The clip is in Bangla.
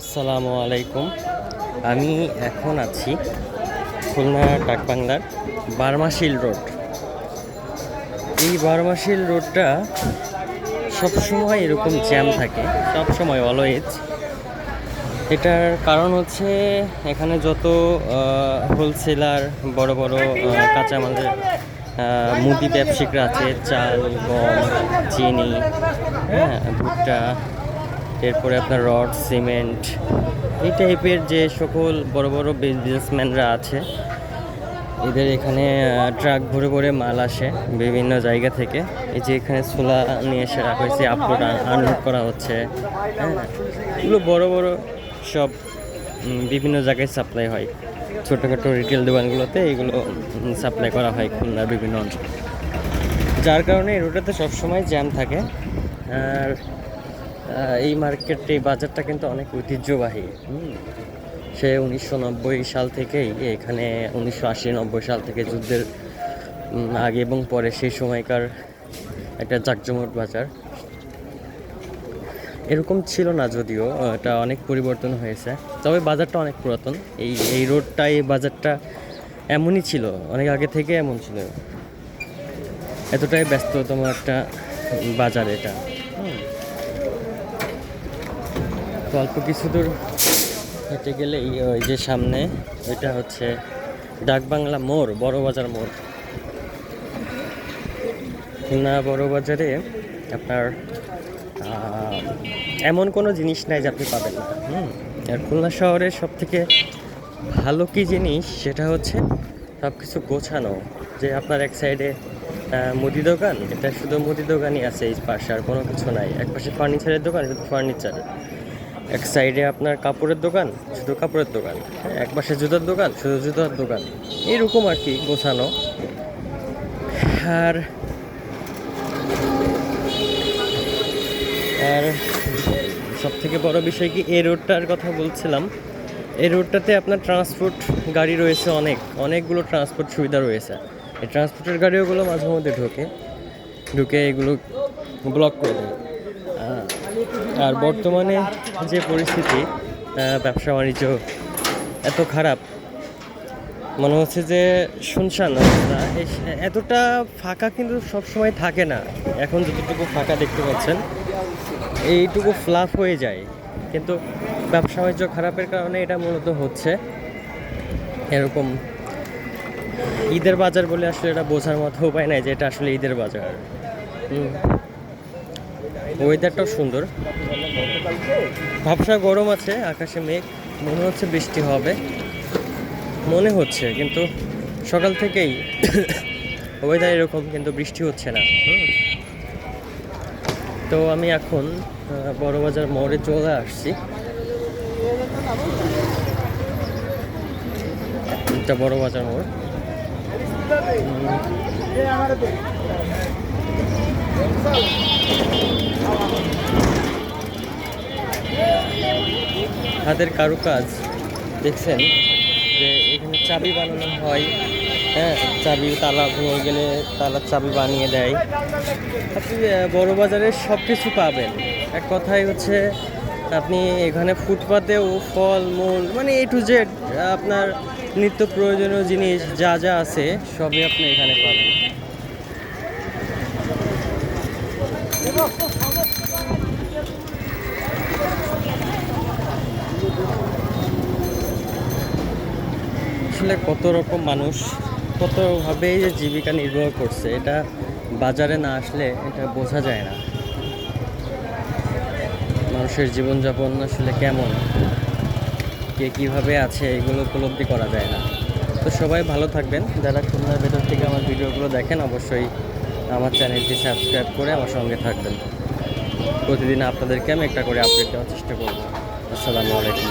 আসসালামু আলাইকুম। আমি এখন আছি খুলনা ডাকবাংলার বারমাশিল রোড। এই বারমাশিল রোডটা সবসময় এরকম জ্যাম থাকে, সবসময় অলওয়েজ এটার কারণ হচ্ছে এখানে যত হোলসেলার বড় বড় কাঁচামালের মুদি ব্যবসায়িকরা আছে, চাল, গম, চিনি হ্যাঁ ভুট্টা এরপরে আপনার রড, সিমেন্ট, এই টাইপের যে সকল বড় বড় বিজনেসম্যানরা আছে, এদের এখানে ট্রাক ভরে ভরে মাল আসে বিভিন্ন জায়গা থেকে। এই যে এখানে ছোলা নিয়ে এসে রাখা হয়েছে আপলোড আনলোড করা হচ্ছে হ্যাঁ? এগুলো বড় বড় সব বিভিন্ন জায়গায় সাপ্লাই হয়। ছোটোখাটো রিটেল দোকানগুলোতে এগুলো সাপ্লাই করা হয় খুলনার বিভিন্ন অঞ্চলে। যার কারণে এই রোডটাতে সবসময় জ্যাম থাকে। আর এই মার্কেট এই বাজারটা কিন্তু অনেক ঐতিহ্যবাহী। সে উনিশশো নব্বই সাল থেকেই এখানে উনিশশো আশি নব্বই সাল থেকে যুদ্ধের আগে এবং পরে সেই সময়কার একটা জাকজমট বাজার। এরকম ছিল না যদিও এটা অনেক পরিবর্তন হয়েছে। তবে বাজারটা অনেক পুরাতন। এই এই রোডটা এই বাজারটা এমনই ছিল, অনেক আগে থেকে এমন ছিল। এতটাই ব্যস্ততম একটা বাজার এটা হুম। তো অল্প কিছু দূর হেঁটে গেলেই ওই যে সামনে, ওইটা হচ্ছে ডাকবাংলা মোড়, বড় বাজার মোড়। খুলনা বড় বাজারে আপনার এমন কোনো জিনিস নাই যে আপনি পাবেন না। হুম, আর খুলনা শহরের সব থেকে ভালো কি জিনিস সেটা হচ্ছে সব কিছু গোছানো, যে আপনার এক সাইডে মুদি দোকান, এটা শুধু মুদি দোকানই আছে এই পাশে, আর কোনো কিছু নাই। এক পাশে ফার্নিচারের দোকান, শুধু ফার্নিচার। এক সাইডে আপনার কাপড়ের দোকান শুধু কাপড়ের দোকান হ্যাঁ, এক পাশে জুতার দোকান শুধু জুতার দোকান। এইরকম আর কি গোছানো। আর আর সব থেকে বড় বিষয় কি এই রোডটার কথা বলছিলাম। এই রোডটাতে আপনার ট্রান্সপোর্ট গাড়ি রয়েছে অনেক অনেকগুলো ট্রান্সপোর্ট সুবিধা রয়েছে। এই ট্রান্সপোর্টের গাড়িগুলো মাঝে মধ্যে ঢোকে ঢুকে এগুলো ব্লক করে দেয়। আর বর্তমানে যে পরিস্থিতি ব্যবসা বাণিজ্য এত খারাপ, মনে হচ্ছে যে শুনশান এতটা ফাঁকা কিন্তু সবসময় থাকে না। এখন যতটুকু ফাঁকা দেখতে পাচ্ছেন, এইটুকু ফ্লাফ হয়ে যায়। কিন্তু ব্যবসা বাণিজ্য খারাপের কারণে এটা মূলত হচ্ছে এরকম ঈদের বাজার বলে আসলে এটা বোঝার মতো উপায় নাই যে এটা আসলে ঈদের বাজার। ওয়েদারটাও সুন্দর। ভাবসা গরম আছে, আকাশে মেঘ, মনে হচ্ছে বৃষ্টি হবে। মনে হচ্ছে, কিন্তু সকাল থেকেই ওয়েদার এরকম, কিন্তু বৃষ্টি হচ্ছে না। তো আমি এখন বড়বাজার মোড়ে চলে আসছি। বড় বাজার মোড়। হাতের কারুকাজ, দেখছেন? যে এখানে চাবি বানানো হয় হ্যাঁ? চাবি, তালা ভেঙে গেলে তালার চাবি বানিয়ে দেয়। আপনি বড় বাজারে সব কিছু পাবেন। এক কথাই হচ্ছে, আপনি এখানে ফুটপাতেও ফল, মূল মানে এ টু জেড আপনার নিত্য প্রয়োজনীয় জিনিস যা যা আছে, সবই আপনি এখানে পাবেন। আসলে কত রকম মানুষ কতভাবে যে জীবিকা নির্বাহ করছে, এটা বাজারে না আসলে এটা বোঝা যায় না। মানুষের জীবনযাপন আসলে কেমন? কে কীভাবে আছে, এগুলো উপলব্ধি করা যায় না। তো সবাই ভালো থাকবেন। যারা খুলনার ভেতর থেকে আমার ভিডিওগুলো দেখেন, অবশ্যই আমার চ্যানেলটি সাবস্ক্রাইব করে আমার সঙ্গে থাকবেন। প্রতিদিন আপনাদেরকে আমি একটা করে আপডেট দেওয়ার চেষ্টা করব। আসসালামু আলাইকুম।